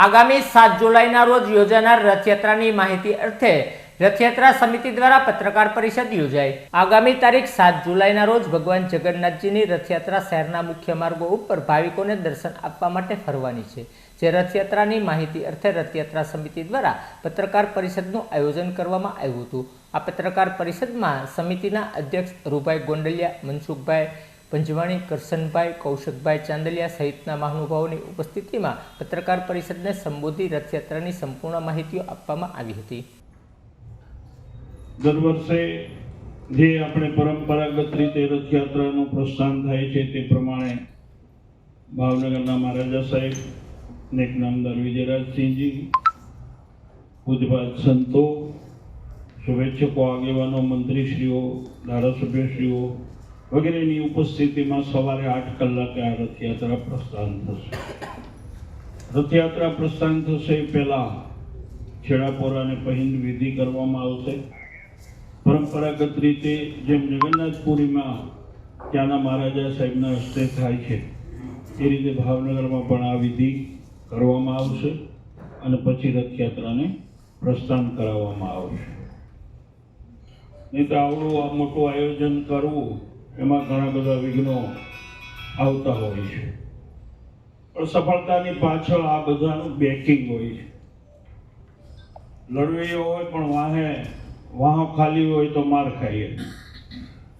આગામી સાત જુલાઈના રોજ યોજાનાર રથયાત્રાની માહિતી અર્થે રથયાત્રા સમિતિ દ્વારા પત્રકાર પરિષદ યોજાઈ. આગામી તારીખ સાત જુલાઈના રોજ ભગવાન જગન્નાથજીની રથયાત્રા શહેરના મુખ્ય માર્ગો ઉપર ભાવિકોને દર્શન આપવા માટે ફરવાની છે. જે રથયાત્રાની માહિતી અર્થે રથયાત્રા સમિતિ દ્વારા પત્રકાર પરિષદનું આયોજન કરવામાં આવ્યું હતું. આ પત્રકાર પરિષદમાં સમિતિના અધ્યક્ષ રૂભાઈ ગોંડલિયા, મનસુખભાઈ પંજવાણી, કરશનભાઈ, કૌશિકભાઈ ચાંદલિયા સહિતના મહાનુભાવોની ઉપસ્થિતિમાં પત્રકાર પરિષદને સંબોધી રથયાત્રાની સંપૂર્ણ માહિતીઓ આપવામાં આવી હતી. દર વર્ષે જે આપણે પરંપરાગત રીતે રથયાત્રાનું પ્રસ્થાન થાય છે તે પ્રમાણે ભાવનગરના મહારાજા સાહેબ નેક નામદાર વિજયરાજસિંહજી પૂજપાત સંતો, શુભેચ્છકો આગેવાનો, મંત્રીશ્રીઓ, ધારાસભ્યશ્રીઓ વગેરેની ઉપસ્થિતિમાં સવારે આઠ કલાકે આ રથયાત્રા પ્રસ્થાન થશે. રથયાત્રા પ્રસ્થાન થશે એ પહેલા છેડાપોરાને પહેન વિધિ કરવામાં આવશે. પરંપરાગત રીતે જેમ જગન્નાથપુરીમાં ત્યાંના મહારાજા સાહેબના હસ્તે થાય છે, એ રીતે ભાવનગરમાં પણ આ વિધિ કરવામાં આવશે અને પછી રથયાત્રાને પ્રસ્થાન કરાવવામાં આવશે. નહીં તો આવડું આ મોટું આયોજન કરવું એમાં ઘણા બધા વિઘ્નો આવતા હોય છે. પણ સફળતાની પાછળ આ બધાનું બેકિંગ હોય છે. લડવૈયો હોય પણ વાહે, વાહ ખાલી હોય તો માર ખાઈએ.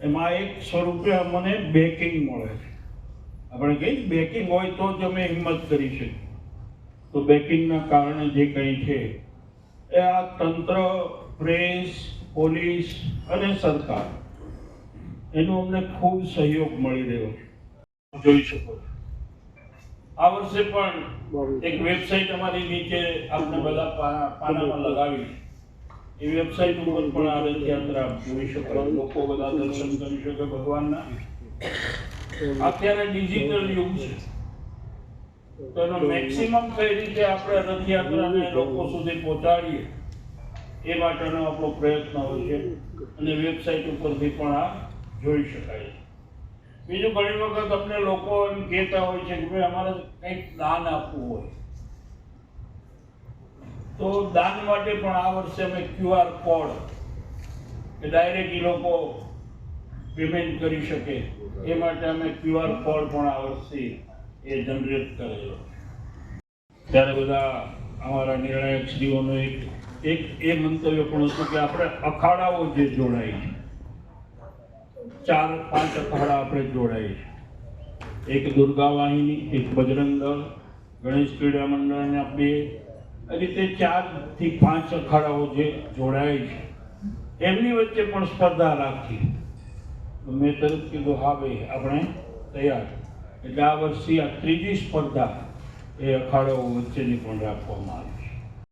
એમાં એક સ્વરૂપે અમને બેકિંગ મળે છે. આપણે કહીએ બેકિંગ હોય તો જ અમે હિંમત કરી શકીએ. તો બેકિંગના કારણે જે કંઈ છે, એ આ તંત્ર પ્રેસ પોલીસ અને સરકાર એનો અમને ખૂબ સહયોગ મળી રહ્યો જોઈ શકો આ વર્ષે પણ એક વેબસાઇટ અમારી નીચે આપણે બધા પાનામાં લગાવી એ વેબસાઇટ ઉપર પણ આ રથયાત્રા જોઈ શકો લોકો બધા દર્શન કરી શકે ભગવાનના. અત્યારે ડિજિટલ યુગ છે. તો એનો મેક્સિમમ કઈ રીતે આપણે રથયાત્રાને લોકો સુધી પહોંચાડીએ એ માટેનો આપણો પ્રયત્ન હોય છે. અને વેબસાઇટ ઉપરથી પણ આ જોઈ શકાય. બીજું ઘણી વખત અમને લોકો એમ કહેતા હોય છે કે ભાઈ અમારે કંઈક દાન આપવું હોય. તો દાન માટે પણ આ વર્ષે અમે ક્યુઆર કોડ કે ડાયરેક્ટ એ લોકો પેમેન્ટ કરી શકે. એ માટે અમે ક્યુઆર કોડ પણ આ વર્ષે એ જનરેટ કરેલો. ત્યારે બધા અમારા નિર્ણાયક શ્રીઓનો એક એક, એ મંતવ્ય પણ હતું કે આપણે અખાડાઓ જે જોડાય છે ચાર, પાંચ અખાડા આપણે જોડાય એક દુર્ગા વાહિની, એક બજરંગ ગણેશ ક્રીડા મંડળના બે. રીતે ચારથી પાંચ અખાડાઓ જે જોડાય છે. એમની વચ્ચે પણ સ્પર્ધા રાખી. મેં તરત કીધું, હા ભાઈ, આપણે તૈયાર. એટલે આ વર્ષે આ ત્રીજી સ્પર્ધા એ અખાડાઓ વચ્ચેની પણ રાખવામાં આવી.